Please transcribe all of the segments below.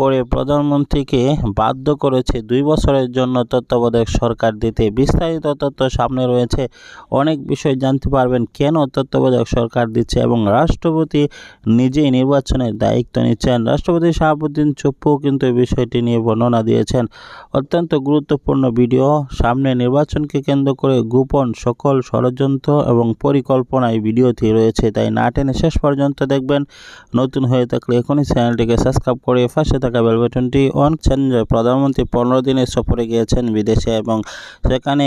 করে প্রধানমন্ত্রীকে বাধ্য করেছে। দুই বছরের জন্য তত্ত্বাবধায়ক সরকার দিতে বিস্তারিত তথ্য সামনে রয়েছে। অনেক বিষয় জানতে পারবেন কেন তত্ত্বাবধায়ক সরকার দিচ্ছে এবং রাষ্ট্রপতি নিজেই নির্বাচনের দায়িত্ব নিচ্ছেন। রাষ্ট্রপতি শাহাবুদ্দিন চুপ্পু কিন্তু এই বিষয়টি নিয়ে বর্ণনা দিয়েছেন। অত্যন্ত গুরুত্বপূর্ণ ভিডিও। সামনে নির্বাচনকে কেন্দ্র করে গোপন সকল ষড়যন্ত্র এবং পরিকল্পনা এই ভিডিওতে রয়েছে, তাই না টেনে শেষ পর্যন্ত দেখবেন। নতুন হয়ে থাকলে এখনই চ্যানেলটিকে সাবস্ক্রাইব করে পাশে থাকা বাটনটি অন যে প্রধানমন্ত্রী পনেরো দিনের সফরে গিয়েছেন বিদেশে এবং সেখানে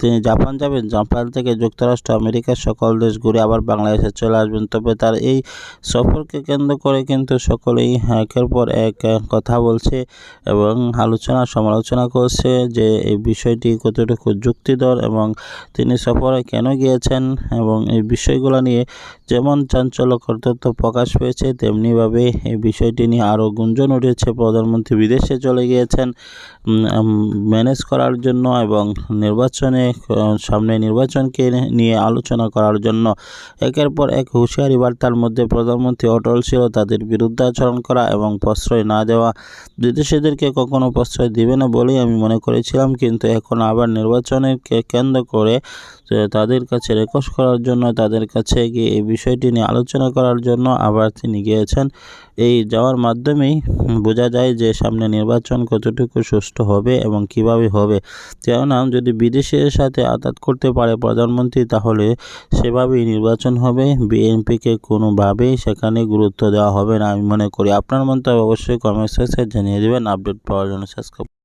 তিনি জাপান যাবেন। জাপান থেকে যুক্তরাষ্ট্র, আমেরিকার সকল দেশ ঘুরে আবার বাংলাদেশে চলে আসবেন। তবে তার এই সফরকে কেন্দ্র করে কিন্তু সকলেই একের পর এক কথা বলছে এবং আলোচনা, সমালোচনা করছে যে এই বিষয়টি কতটুকু যুক্তিধর এবং তিনি সফরে কেন গিয়েছেন এবং এই বিষয়গুলো নিয়ে যেমন চাঞ্চল্যকর তথ্য প্রকাশ পেয়েছে, তেমনিভাবে এই বিষয়টি নিয়ে আরও গুঞ্জন উঠেছে। প্রধানমন্ত্রী বিদেশে চলে গিয়েছেন ম্যানেজ করার জন্য এবং নির্বাচনে সামনে নির্বাচনকে নিয়ে আলোচনা করার জন্য। একের পর এক হুঁশিয়ারি বার্তার মধ্যে প্রধানমন্ত্রী অটল ছিল তাদের বিরুদ্ধে আচরণ করা এবং প্রশ্রয় না দেওয়া। বিদেশিদেরকে কখনো প্রশ্রয় দিবে না বলেই আমি মনে করেছিলাম, কিন্তু এখন আবার নির্বাচনের কেন্দ্র করে তাদের কাছে রেকর্ড করার জন্য তাদের কাছে গিয়ে এই বিষয়টি নিয়ে আলোচনা করার জন্য আবার তিনি গিয়েছেন। এই যাওয়ার মাধ্যমেই বোঝা যায় যে সামনে নির্বাচন কতটুকু সুষ্ঠু হবে এবং কীভাবে হবে। কেননা, যদি বিদেশের সাথে আঘাত করতে পারে প্রধানমন্ত্রী, তাহলে সেভাবেই নির্বাচন হবে। বিএনপিকে কোনোভাবেই সেখানে গুরুত্ব দেওয়া হবে না, আমি মনে করি। আপনার মন্তব্য অবশ্যই কমেন্ট সেকশনে জানিয়ে দেবেন। আপডেট পাওয়ার জন্য সাবস্ক্রাইব